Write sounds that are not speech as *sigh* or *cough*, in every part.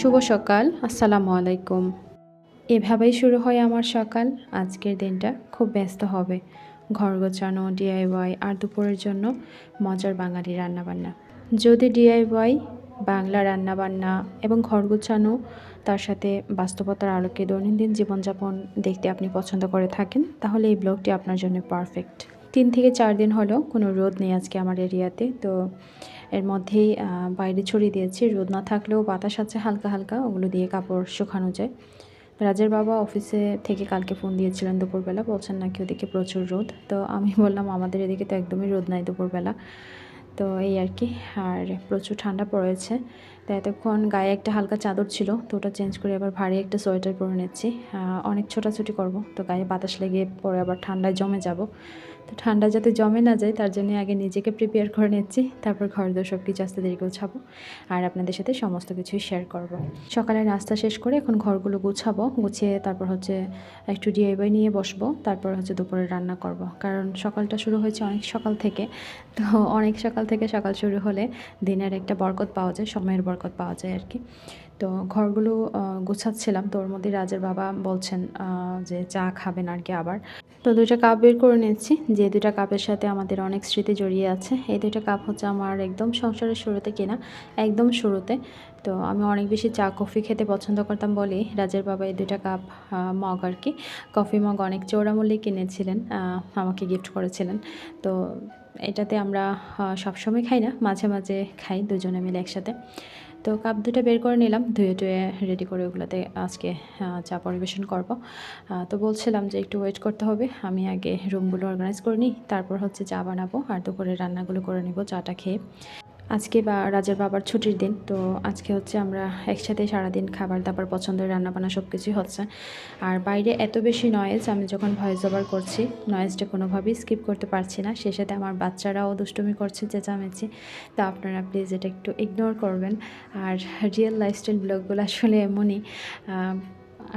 শুভ সকাল, আসসালামু আলাইকুম। এভাবেই শুরু হয় আমার সকাল। আজকের দিনটা খুব ব্যস্ত হবে। ঘর গোছানো ডিআইওয়াই আর দুপুরের জন্য মজার বাঙালি রান্নাবান্না। যদি ডিআইওয়াই বাংলা রান্নাবান্না এবং ঘর গোছানো তার সাথে বাস্তবতার আলোকে দৈনন্দিন জীবনযাপন দেখতে আপনি পছন্দ করে থাকেন, তাহলে এই ব্লগটি আপনার জন্য পারফেক্ট। তিন থেকে চার দিন হলো কোনো রোদ নেই আজকে আমার এরিয়াতে। তো এর মধ্যেই বাইরে ছড়িয়ে দিয়েছি। রোদ না থাকলেও বাতাস আছে হালকা হালকা, ওগুলো দিয়ে কাপড় শুকানো যায়। রাজের বাবা অফিসে থেকে কালকে ফোন দিয়েছিলেন দুপুরবেলা, বলছেন নাকি ওদিকে প্রচুর রোদ। তো আমি বললাম, আমাদের এদিকে তো একদমই রোদ নাই দুপুরবেলা। তো এই আর কি, আর প্রচুর ঠান্ডা পড়েছে। তো এতক্ষণ গায়ে একটা হালকা চাদর ছিল, তো ওটা চেঞ্জ করে আবার ভারী একটা সোয়েটার পরে নিচ্ছি। অনেক ছোটাছুটি করব, তো গায়ে বাতাস লেগে পরে আবার ঠান্ডায় জমে যাব। তো ঠান্ডা যাতে জমে না যায়, তার জন্য আগে নিজেকে প্রিপেয়ার করে নিচ্ছি, তারপর ঘর দোর সব কিছু আস্তে দেরি গোছাবো আর আপনাদের সাথে সমস্ত কিছুই শেয়ার করব। সকালে নাস্তা শেষ করে এখন ঘরগুলো গুছাবো, গুছিয়ে তারপর হচ্ছে একটু ডিআইবাই নিয়ে বসবো, তারপর হচ্ছে দুপুরে রান্না করব। কারণ সকালটা শুরু হয়েছে অনেক সকাল থেকে, তো অনেক সকাল থেকে সকাল শুরু হলে দিনের একটা বরকত পাওয়া যায়, সময়ের বরকত পাওয়া যায় আর কি তো ঘরগুলো গুছাচ্ছিলাম, তো ওর মধ্যে রাজের বাবা বলছেন যে চা খাবেন আর কি আবার তো দুইটা কাপ বের করে নিচ্ছি। যে দুইটা কাপের সাথে আমাদের অনেক স্মৃতি জড়িয়ে আছে, এই দুইটা কাপ হচ্ছে আমার একদম সংসারের শুরুতে কেনা, একদম শুরুতে। তো আমি অনেক বেশি চা, কফি খেতে পছন্দ করতাম বলেই রাজের বাবা এই দুইটা কাপ মগ আর কি, কফি মগ অনেক চৌড়ামূল্যে কিনেছিলেন আমাকে গিফট করেছিলেন। তো এটাতে আমরা সবসময় খাই না, মাঝে মাঝে খাই দুজনে মিলে একসাথে। তো কাপ দুটো বের করে নিলাম, ধুয়ে টুয়ে রেডি করে ওগুলোতে আজকে চা পরিবেশন করব। তো বলছিলাম যে একটু ওয়েট করতে হবে। আমি আগে রুমগুলো অর্গানাইজ করে নিই, তারপর হচ্ছে চা বানাবো আর দুপুরে রান্নাগুলো করে নিব, চাটা খেয়ে। আজকে বা রাজার বাবার ছুটির দিন, তো আজকে হচ্ছে আমরা একসাথে সারাদিন খাবার দাবার পছন্দের রান্নাবান্না সব কিছুই হচ্ছে। আর বাইরে এত বেশি নয়েজ আমি যখন ভয়েস ওভার করছি নয়েজটা কোনোভাবেই স্কিপ করতে পারছি না। সে সাথে আমার বাচ্চারাও দুষ্টুমি করছে, চেঁচামেচি। তো আপনারা প্লিজ এটা একটু ইগনোর করবেন। আর রিয়েল লাইফস্টাইল ব্লগগুলো আসলে এমনই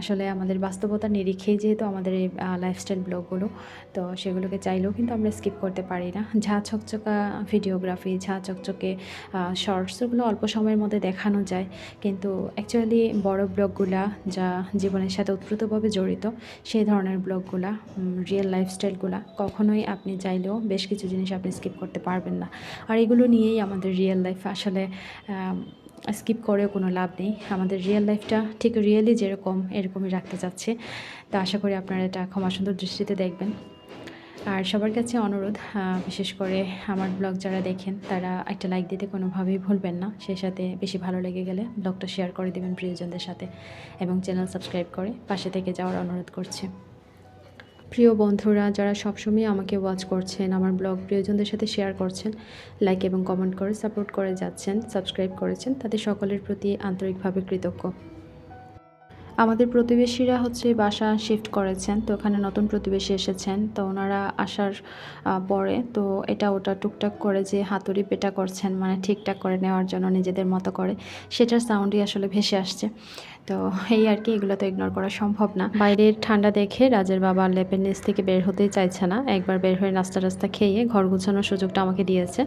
আসলে আমাদের বাস্তবতার নিরিখেই যেহেতু আমাদের এই লাইফস্টাইল ব্লগগুলো তো সেগুলোকে চাইলেও কিন্তু আমরা স্কিপ করতে পারি না। ঝা চকচকা ভিডিওগ্রাফি ঝা চকচকে শর্টস ওগুলো অল্প সময়ের মধ্যে দেখানো যায়। কিন্তু অ্যাকচুয়ালি বড় ব্লগগুলা যা জীবনের সাথে ওতপ্রোতভাবে জড়িত, সেই ধরনের ব্লগগুলা রিয়েল লাইফস্টাইলগুলা কখনোই আপনি চাইলেও বেশ কিছু জিনিস আপনি স্কিপ করতে পারবেন না। আর এগুলো নিয়েই আমাদের রিয়েল লাইফ আসলে স্কিপ করেও কোনো লাভ নেই। আমাদের রিয়েল লাইফটা ঠিক রিয়েলি যেরকম, এরকমই রাখতে চাচ্ছে। তো আশা করি আপনারা এটা ক্ষমা সুন্দর দৃষ্টিতে দেখবেন। আর সবার কাছে অনুরোধ বিশেষ করে আমার ব্লগ যারা দেখেন, তারা একটা লাইক দিতে কোনোভাবেই ভুলবেন না। সেই সাথে বেশি ভালো লেগে গেলে ব্লগটা শেয়ার করে দেবেন প্রিয়জনদের সাথে এবং চ্যানেল সাবস্ক্রাইব করে পাশে থেকে যাওয়ার অনুরোধ করছি। প্রিয় বন্ধুরা, যারা সবসময় আমাকে ওয়াচ করছেন, আমার ব্লগ প্রিয়জনদের সাথে শেয়ার করছেন লাইক এবং কমেন্ট করে সাপোর্ট করে যাচ্ছেন সাবস্ক্রাইব করেছেন, তাদের সকলের প্রতি আন্তরিকভাবে কৃতজ্ঞ। আমাদের প্রতিবেশীরা হচ্ছে বাসা শিফট করেছেন, তো ওখানে নতুন প্রতিবেশী এসেছেন, তো ওনারা আসার পরে, তো এটা ওটা টুকটাক করে যে হাতুড়ি পেটা করছেন মানে ঠিকঠাক করে নেওয়ার জন্য নিজেদের মতো করে, সেটার সাউন্ডই আসলে ভেসে আসছে। তো এই আর কি, এগুলো তো ইগনোর করা সম্ভব না। বাইরের ঠান্ডা দেখে রাজের বাবা লেপের নিচ থেকে বের হতেই চাইছে না। একবার বের হয়ে নাস্তা টাস্তা খেয়ে ঘর গুছানোর সুযোগটা আমাকে দিয়েছে।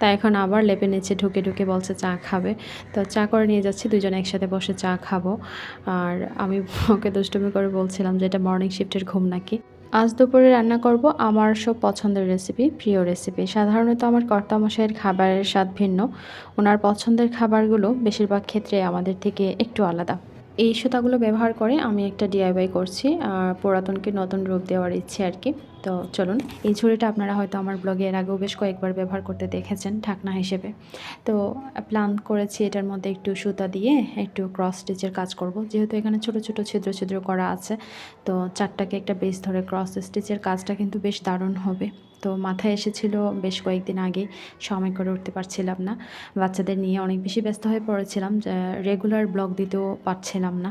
তাই এখন আবার লেপের নিচে ঢুকে ঢুকে বলছে, চা খাবে। তো চা করে নিয়ে যাচ্ছি দুজনে একসাথে বসে চা খাব। আর আমি ওকে দুষ্টুমি করে বলছিলাম যে, এটা মর্নিং শিফটের ঘুম নাকি? আজ দুপুরে রান্না করব আমার সব পছন্দের রেসিপি প্রিয় রেসিপি সাধারণত আমার কর্তামশাইয়ের খাবারের স্বাদ ভিন্ন। ওনার পছন্দের খাবারগুলো বেশিরভাগ ক্ষেত্রে আমাদের থেকে একটু আলাদা। এই সুতাগুলো ব্যবহার করে আমি একটা ডিআইওয়াই করছি আর পুরাতনকে নতুন রূপ দেওয়ার ইচ্ছে আর কি। তো চলুন, এই ঝুড়িটা আপনারা হয়তো আমার ব্লগে এর আগেও বেশ কয়েকবার ব্যবহার করতে দেখেছেন ঢাকনা হিসেবে। তো প্ল্যান করেছি এটার মধ্যে একটু সুতা দিয়ে একটু ক্রস স্টিচের কাজ করব। যেহেতু এখানে ছোট ছোট, ছিদ্র ছিদ্র করা আছে, তো চারটাকে একটা বেস ধরে ক্রস স্টিচের কাজটা কিন্তু বেশ দারুণ হবে। তো মাথায় এসেছিল বেশ কয়েকদিন আগে, সময় করে উঠতে পারছিলাম না। বাচ্চাদের নিয়ে অনেক বেশি ব্যস্ত হয়ে পড়েছিলাম রেগুলার ব্লগ দিতেও পারছিলাম না।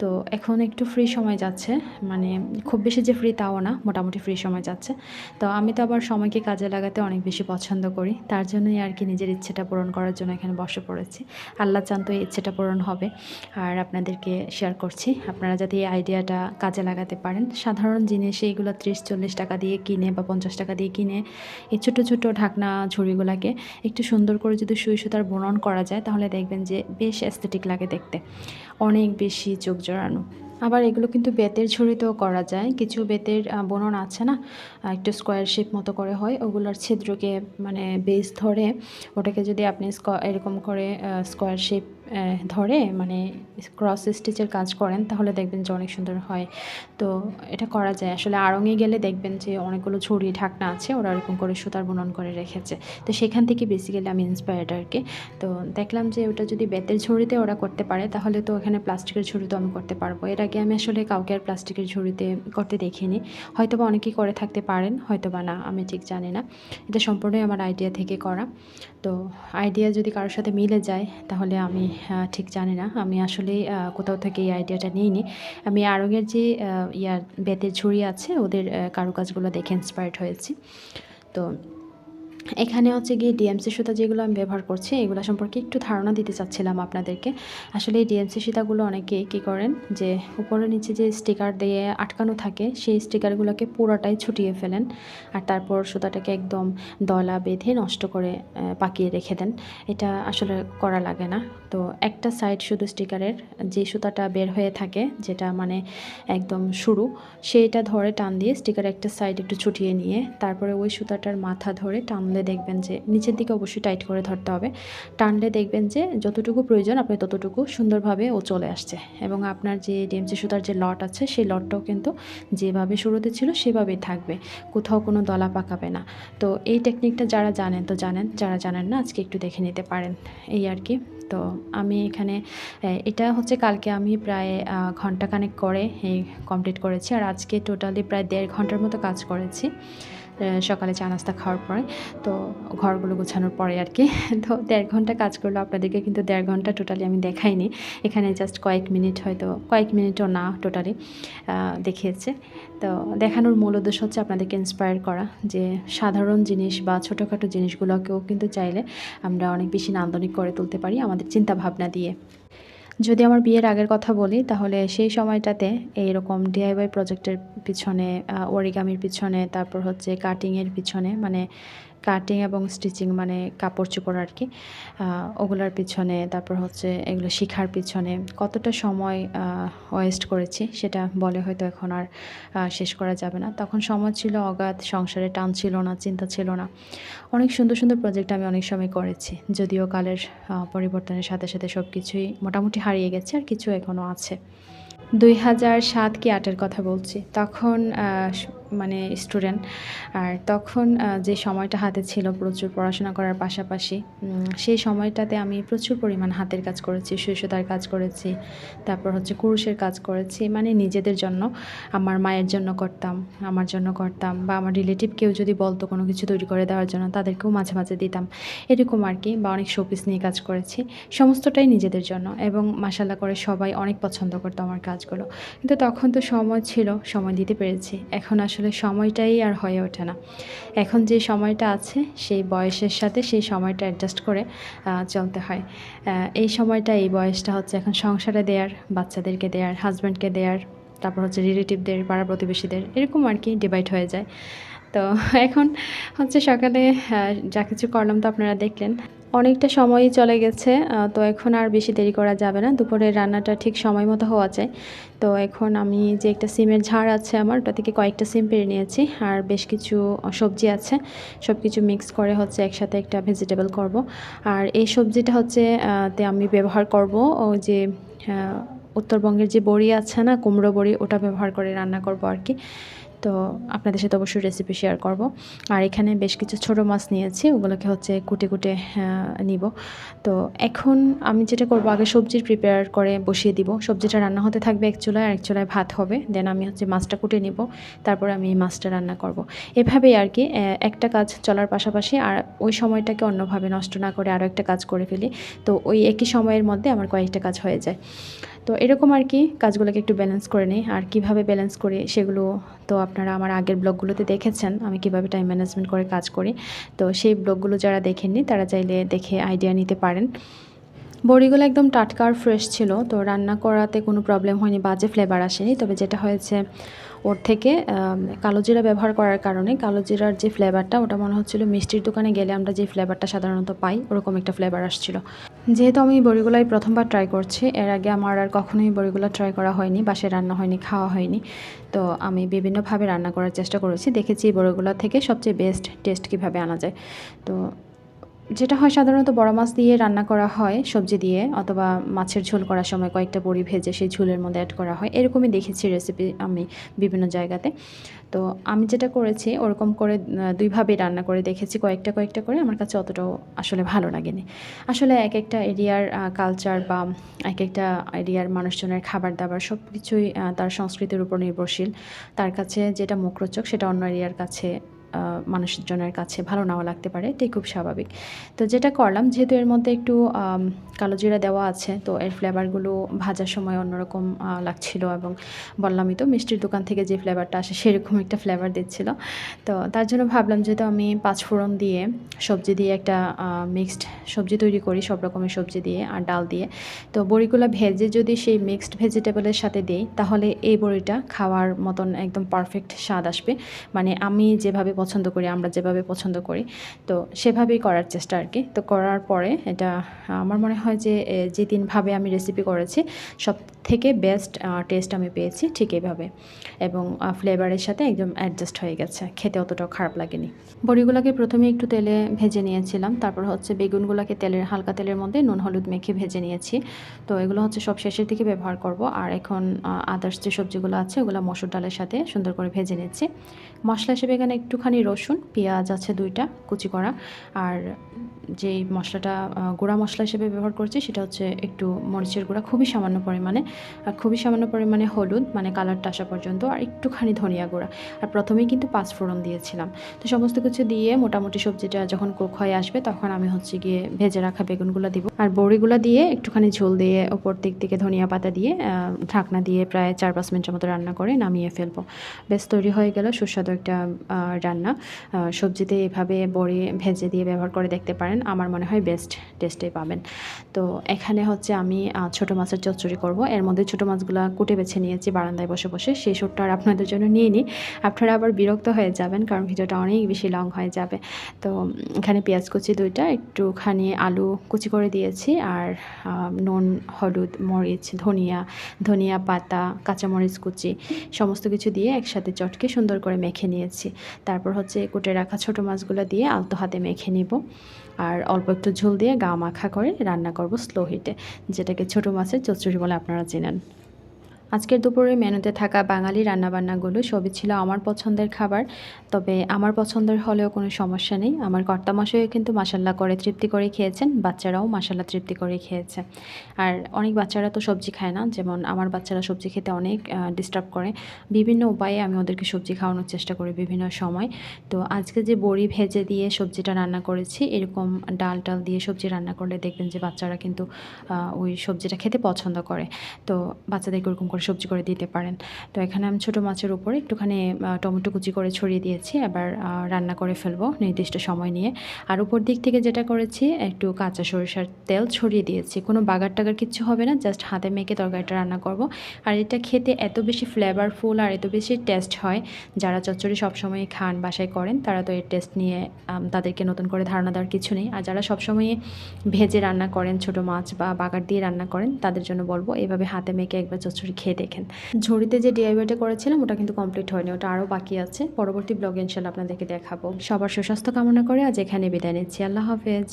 তো এখন একটু ফ্রি সময় যাচ্ছে মানে খুব বেশি যে ফ্রি তাও না, মোটামুটি ফ্রি সময় যাচ্ছে। তো আমি তো আবার সময়কে কাজে লাগাতে অনেক বেশি পছন্দ করি, তার জন্যই আর কি নিজের ইচ্ছেটা পূরণ করার জন্য এখানে বসে পড়েছি। আল্লাহ চান তো এই ইচ্ছেটা পূরণ হবে। আর আপনাদেরকে শেয়ার করছি, আপনারা যাতে এই আইডিয়াটা কাজে লাগাতে পারেন। সাধারণ জিনিস এইগুলো ত্রিশ, চল্লিশ টাকা দিয়ে কিনে বা পঞ্চাশ টাকা দিয়ে কিনে, এই ছোটো ছোটো ঢাকনা ঝুড়িগুলোকে একটু সুন্দর করে যদি সুই সুতার বুনন করা যায়, তাহলে দেখবেন যে বেশ অ্যাস্থেটিক লাগে দেখতে। অনেক বেশি চোখ জড়ানো। আবার এগুলো কিন্তু বেতের ঝুড়িতেও করা যায়। কিছু বেতের বুনন আছে না? একটু স্কোয়ার শেপ মতো করে হয়। ওগুলোর ছিদ্রকে মানে বেস ধরে ওটাকে যদি আপনি এরকম করে স্কোয়ার শেপ ধরে মানে ক্রস স্টিচের কাজ করেন, তাহলে দেখবেন যে অনেক সুন্দর হয়। তো এটা করা যায়। আসলে আড়ঙে গেলে দেখবেন যে অনেকগুলো ঝুড়ি, ঢাকনা আছে, ওরা এরকম করে সুতার বুনন করে রেখেছে। তো সেখান থেকে বেসিক্যালি আমি ইন্সপায়ার্ড আর কি। তো দেখলাম যে ওটা যদি বেতের ঝুড়িতে ওরা করতে পারে, তাহলে তো এখানে প্লাস্টিকের ঝুড়িতেও আমি করতে পারব। এর আগে আমি আসলে কাউকে আর প্লাস্টিকের ঝুড়িতে করতে দেখিনি। হয়তো বা অনেকেই করে থাকতে পারেন হয়তো বা না, আমি ঠিক জানি না। এটা সম্পূর্ণই আমার আইডিয়া থেকে করা। তো আইডিয়া যদি কারোর সাথে মিলে যায়, তাহলে আমি ঠিক জানি না। আমি আসলে কোথাও থেকে এই আইডিয়াটা নিইনি। আমি আরঙের যে ইয়ার বেতের ঝুড়ি আছে, ওদের কারুকাজগুলো দেখে ইন্সপায়ার্ড হয়েছি। তো এখানে হচ্ছে গিয়ে ডিএমসি সুতা যেগুলো আমি ব্যবহার করছি, এগুলো সম্পর্কে একটু ধারণা দিতে চাচ্ছিলাম আপনাদেরকে। আসলে এই ডিএমসি সুতাগুলো অনেকে কী করেন যে, উপরে নিচে যে স্টিকার দিয়ে আটকানো থাকে, সেই স্টিকারগুলোকে পুরোটাই ছুটিয়ে ফেলেন আর তারপর সুতাটাকে একদম দলা বেঁধে নষ্ট করে পাকিয়ে রেখে দেন। এটা আসলে করা লাগে না। তো একটা সাইড শুধু স্টিকারের যে সুতাটা বের হয়ে থাকে, যেটা মানে একদম শুরু, সেইটা ধরে টান দিয়ে স্টিকার একটা সাইড একটু ছুটিয়ে নিয়ে, তারপরে ওই সুতাটার মাথা ধরে টানলে দেখবেন যে, নিচের দিকে অবশ্যই টাইট করে ধরতে হবে। টানলে দেখবেন যে, যতটুকু প্রয়োজন আপনি ততটুকু সুন্দরভাবে ও চলে আসছে। এবং আপনার যে ডিএমসি সুতার যে লট আছে, সেই লটটাও কিন্তু যেভাবে শুরুতে ছিল, সেভাবেই থাকবে। কোথাও কোনো দলা পাকাবে না। তো এই টেকনিকটা যারা জানেন, তো জানেন, যারা জানেন না, আজকে একটু দেখে নিতে পারেন। এই আর কি। তো আমি এখানে এটা হচ্ছে কালকে আমি প্রায় ঘণ্টা কানেক্ট করে কমপ্লিট করেছি। আর আজকে টোটালি প্রায় দেড় ঘণ্টার মতো কাজ করেছি। সকালে চা নাস্তা খাওয়ার পরে, তো ঘরগুলো গোছানোর পরে আর কি। *laughs* তো দেড় ঘণ্টা কাজ করল, আপনাদেরকে কিন্তু দেড় ঘণ্টা টোটালি আমি দেখাইনি। এখানে জাস্ট কয়েক মিনিট হয়তো, কয়েক মিনিটও না টোটালি দেখিয়েছে। তো দেখানোর মূল উদ্দেশ্য হচ্ছে আপনাদেরকে ইন্সপায়ার করা যে সাধারণ জিনিস বা ছোটোখাটো জিনিসগুলোকেও কিন্তু চাইলে আমরা অনেক বেশি নান্দনিক করে তুলতে পারি আমাদের চিন্তা ভাবনা দিয়ে। যদি আমার বিয়ের আগের কথা বলি, তাহলে সেই সময়টাতে এইরকম ডিআইওয়াই প্রজেক্টের পিছনে ওরিগামির পিছনে, তারপর হচ্ছে কাটিংয়ের পিছনে মানে কাটিং এবং স্টিচিং মানে কাপড় চোপড় আর কি ওগুলোর পিছনে, তারপর হচ্ছে এগুলো শেখার পিছনে কতটা সময় ওয়েস্ট করেছি সেটা বলে হয়তো এখন আর শেষ করা যাবে না। তখন সময় ছিল অগাধ, সংসারে টান ছিল না, চিন্তা ছিল না। অনেক সুন্দর সুন্দর প্রজেক্ট আমি অনেক সময় করেছি, যদিও কালের পরিবর্তনের সাথে সাথে সব কিছুই মোটামুটি হারিয়ে গেছে আর কিছু এখনও আছে। দুই হাজার সাত কি আটের কথা বলছি, তখন মানে স্টুডেন্ট আর তখন যে সময়টা হাতে ছিল প্রচুর পড়াশোনা করার পাশাপাশি সেই সময়টাতে আমি প্রচুর পরিমাণ হাতের কাজ করেছি সুসুতার কাজ করেছি, তারপর হচ্ছে কুরুষের কাজ করেছি মানে নিজেদের জন্য, আমার মায়ের জন্য করতাম, আমার জন্য করতাম, বা আমার রিলেটিভ কেউ যদি বলতো কোনো কিছু তৈরি করে দেওয়ার জন্য, তাদেরকেও মাঝে মাঝে দিতাম। এরকম আর কি, বা অনেক শোপিস নিয়ে কাজ করেছি, সমস্তটাই নিজেদের জন্য, এবং মাসাল্লাহ করে সবাই অনেক পছন্দ করতো আমার কাজগুলো। কিন্তু তখন তো সময় ছিল, সময় দিতে পেরেছি, এখন আসলে সময়টাই আর হয়ে ওঠে না। এখন যে সময়টা আছে, সেই বয়সের সাথে সেই সময়টা অ্যাডজাস্ট করে চলতে হয়। এই সময়টা, এই বয়সটা হচ্ছে এখন সংসারে দেয়ার, বাচ্চাদেরকে দেয়ার হাজব্যান্ডকে দেয়ার, তারপর হচ্ছে রিলেটিভদের পাড়া প্রতিবেশীদের, এরকম আর কি ডিভাইড হয়ে যায়। তো এখন হচ্ছে সকালে যা কিছু করলাম তো আপনারা দেখলেন। অনেকটা সময়ই চলে গেছে তো এখন আর বেশি দেরি করা যাবে না। দুপুরের রান্নাটা ঠিক সময় মতো হওয়া চাই তো এখন আমি যে একটা সিমের ঝাড় আছে আমার, ওটা থেকে কয়েকটা সিম পেরে নিয়েছি। আর বেশ কিছু সবজি আছে সব কিছু মিক্স করে হচ্ছে একসাথে একটা ভেজিটেবল করব। আর এই সবজিটা হচ্ছে তে আমি ব্যবহার করব। ও যে উত্তরবঙ্গের যে বড়ি আছে না, কুমড়ো বড়ি, ওটা ব্যবহার করে রান্না করব আর কি। তো আপনাদের সাথে অবশ্যই রেসিপি শেয়ার করব। আর এখানে বেশ কিছু ছোট মাছ নিয়েছি, ওগুলোকে হচ্ছে কুটে কুটে নিব। তো এখন আমি যেটা করব, আগে সবজির প্রিপেয়ার করে বসিয়ে দিব। সবজিটা রান্না হতে থাকবে এক চুলায় আর এক চুলায় ভাত হবে। দেন আমি হচ্ছে মাছটা কুটে নিব। তারপর আমি মাছটা রান্না করব। এভাবেই আর কি একটা কাজ চলার পাশাপাশি আর ওই সময়টাকে অন্যভাবে নষ্ট না করে আরও একটা কাজ করে ফেলি। তো ওই একই সময়ের মধ্যে আমার কয়েকটা কাজ হয়ে যায়। তো এরকম আর কি, কাজগুলোকে একটু ব্যালেন্স করে নিই। আর কীভাবে ব্যালেন্স করি, সেগুলো তো আপনারা আমার আগের ব্লগগুলোতে দেখেছেন, আমি কীভাবে টাইম ম্যানেজমেন্ট করে কাজ করি। তো সেই ব্লগগুলো যারা দেখেননি, তারা চাইলে দেখে আইডিয়া নিতে পারেন। বড়িগুলো একদম টাটকা আর ফ্রেশ ছিল, তো রান্না করাতে কোনো প্রবলেম হয়নি, বাজে ফ্লেভার আসেনি। তবে যেটা হয়েছে, ওর থেকে কালো জিরা ব্যবহার করার কারণে কালো জিরার যে ফ্লেভারটা ওটা মনে হচ্ছিল মিষ্টির দোকানে গেলে আমরা যে ফ্লেভারটা সাধারণত পাই, ওরকম একটা ফ্লেভার আসছিল। যেহেতু আমি বড়িগুলাই প্রথমবার ট্রাই করছি, এর আগে আমার আর কখনোই বড়িগুলো ট্রাই করা হয়নি বাসে রান্না হয়নি, খাওয়া হয়নি। তো আমি বিভিন্নভাবে রান্না করার চেষ্টা করেছি, দেখেছি বড়িগুলো থেকে সবচেয়ে বেস্ট টেস্ট কীভাবে আনা যায়। তো যেটা হয় সাধারণত বড় মাছ দিয়ে রান্না করা হয় সবজি দিয়ে অথবা মাছের ঝোল করার সময় কয়েকটা বড়ি ভেজে সেই ঝোলের মধ্যে অ্যাড করা হয়। এরকমই দেখেছি রেসিপি আমি বিভিন্ন জায়গাতে। তো আমি যেটা করেছি ওরকম করে আহ, দুইভাবেই রান্না করে দেখেছি কয়েকটা কয়েকটা করে। আমার কাছে অতটাও আসলে ভালো লাগেনি। আসলে এক একটা এরিয়ার কালচার বা এক একটা এরিয়ার মানুষজনের খাবার দাবার সব কিছুই তার সংস্কৃতির উপর নির্ভরশীল। তার কাছে যেটা মুখরোচক সেটা অন্য এরিয়ার কাছে মানুষজনের কাছে ভালো নাও লাগতে পারে, এটাই খুব স্বাভাবিক। তো যেটা করলাম, যেহেতু এর মধ্যে একটু কালো জিরা দেওয়া আছে, তো এর ফ্লেভারগুলো ভাজার সময় অন্যরকম লাগছিল এবং বললামই তো মিষ্টির দোকান থেকে যে ফ্লেভারটা আসে সেরকম একটা ফ্লেভার দিচ্ছিল। তো তার জন্য ভাবলাম যেহেতু আমি পাঁচফোড়ন দিয়ে সবজি দিয়ে একটা মিক্সড সবজি তৈরি করি, সব রকমের সবজি দিয়ে আর ডাল দিয়ে, তো বড়িগুলো ভেজে যদি সেই মিক্সড ভেজিটেবলের সাথে দিই, তাহলে এই বড়িটা খাওয়ার মতন একদম পারফেক্ট স্বাদ আসবে। মানে আমি যেভাবে পছন্দ করি, আমরা যেভাবে পছন্দ করি। তো সেভাবেই করার চেষ্টা আর কি। তো করার পরে এটা, আমার মনে হয় যে যে তিনভাবে আমি রেসিপি করেছি সব থেকে বেস্ট টেস্ট আমি পেয়েছি ঠিক এইভাবে এবং ফ্লেভারের সাথে একদম অ্যাডজাস্ট হয়ে গেছে। খেতে অতটাও খারাপ লাগেনি। বড়িগুলোকে প্রথমে একটু তেলে ভেজে নিয়েছিলাম। তারপর হচ্ছে বেগুনগুলোকে তেলের, হালকা তেলের মধ্যে নুন, হলুদ মেখে ভেজে নিয়েছি। তো এগুলো হচ্ছে সব শেষের দিকে ব্যবহার করব। আর এখন আদার্স যে সবজিগুলো আছে, ওগুলো মসুর ডালের সাথে সুন্দর করে ভেজে নিচ্ছি। মশলা হিসেবে এখানে একটুখানি রসুন পেঁয়াজ আছে দুইটা কুচি করা। আর যেই মশলাটা গুঁড়া মশলা হিসেবে ব্যবহার করছি সেটা হচ্ছে একটু মরিচের গুঁড়া, খুবই সামান্য পরিমাণে। আর খুবই সামান্য পরিমাণে হলুদ মানে কালারটা আসা পর্যন্ত, আর একটুখানি ধনিয়া গুঁড়া। আর প্রথমেই কিন্তু পাঁচ ফোড়ন দিয়েছিলাম। তো সমস্ত কিছু দিয়ে মোটামুটি সবজিটা যখন কুক হয়ে আসবে, তখন আমি হচ্ছে গিয়ে ভেজে রাখা বেগুনগুলো দিব। আর বড়িগুলো দিয়ে একটুখানি ঝোল দিয়ে ওপর দিক থেকে ধনিয়া পাতা দিয়ে ঢাকনা দিয়ে প্রায় চার পাঁচ মিনিটের মতো রান্না করে নামিয়ে ফেলব। বেশ তৈরি হয়ে গেল, সুস্বাদু একটা রান্না। সবজিতে এভাবে বড়ি ভেজে দিয়ে ব্যবহার করে দেখতে পারেন। আমার মনে হয় বেস্ট টেস্টে পাবেন। তো এখানে হচ্ছে আমি ছোট মাছের চচ্চড়ি করব। এর মধ্যে ছোট মাছগুলো কুটে বেছে নিয়েছি বারান্দায় বসে বসে। সেই শটটা আর আপনাদের জন্য নিয়ে নিই। আপনারা আবার বিরক্ত হয়ে যাবেন কারণ ভিডিওটা অনেক বেশি লং হয়ে যাবে। তো এখানে পেঁয়াজ কুচি দুইটা, একটুখানি আলু কুচি করে দিয়েছি আর নুন, হলুদ, মরিচ, ধনিয়া ধনিয়া পাতা, কাঁচামরিচ কুচি সমস্ত কিছু দিয়ে একসাথে চটকে সুন্দর করে মেখে নিয়েছি। তারপর হচ্ছে কুটে রাখা ছোট মাছগুলো দিয়ে আলতো হাতে মেখে নিব। আর অল্প একটু ঝোল দিয়ে গা মাখা করে রান্না করব স্লো হিটে যেটাকে ছোট মাছের চচ্চড়ি বলে আপনারা চেনেন। আজকের দুপুরে মেনুতে থাকা বাঙালি রান্নাবান্নাগুলো সবই ছিল আমার পছন্দের খাবার। তবে আমার পছন্দের হলেও কোনো সমস্যা নেই। আমার কর্তামশাইও কিন্তু মাসাল্লা করে তৃপ্তি করে খেয়েছেন। বাচ্চারাও মাসাল্লা তৃপ্তি করে খেয়েছে। আর অনেক বাচ্চারা তো সবজি খায় না। যেমন আমার বাচ্চারা সবজি খেতে অনেক ডিস্টার্ব করে। বিভিন্ন উপায়ে আমি ওদেরকে সবজি খাওয়ানোর চেষ্টা করি বিভিন্ন সময়। তো আজকে যে বড়ি ভেজে দিয়ে সবজিটা রান্না করেছি, এরকম ডাল টাল দিয়ে সবজি রান্না করলে দেখবেন যে বাচ্চারা কিন্তু ওই সবজিটা খেতে পছন্দ করে। তো বাচ্চাদেরকে ওরকম করে সবজি করে দিতে পারেন। তো এখানে আমি ছোটো মাছের উপরে একটুখানি টমেটো কুচি করে ছড়িয়ে দিয়েছি। এবার রান্না করে ফেলব নির্দিষ্ট সময় নিয়ে। আর উপর দিক থেকে যেটা করেছি, একটু কাঁচা সরিষার তেল ছড়িয়ে দিয়েছি। কোনো বাগার টাগার কিছু হবে না, জাস্ট হাতে মেখে তরকারিটা রান্না করব। আর এটা খেতে এত বেশি ফ্লেভারফুল আর এত বেশি টেস্ট হয়, যারা চচ্চড়ি সবসময় খান, বাসায় করেন, তারা তো এর টেস্ট নিয়ে তাদেরকে নতুন করে ধারণা দেওয়ার কিছু নেই। আর যারা সবসময় ভেজে রান্না করেন, ছোট মাছ বা বাগার দিয়ে রান্না করেন, তাদের জন্য বলব, এভাবে হাতে মেখে একবার চচ্চড়ি খেয়ে দেখেন। ঝুড়িতে যে ডিআইওয়াইটা করেছিলাম, ওটা কিন্তু কমপ্লিট হয়নি, ওটা আরও বাকি আছে। পরবর্তী ব্লগ ইনশাল্লাহ আপনাদেরকে দেখাবো। সবার সুস্বাস্থ্য কামনা করে আজ এখানে বিদায় নিচ্ছি। আল্লাহ হাফেজ।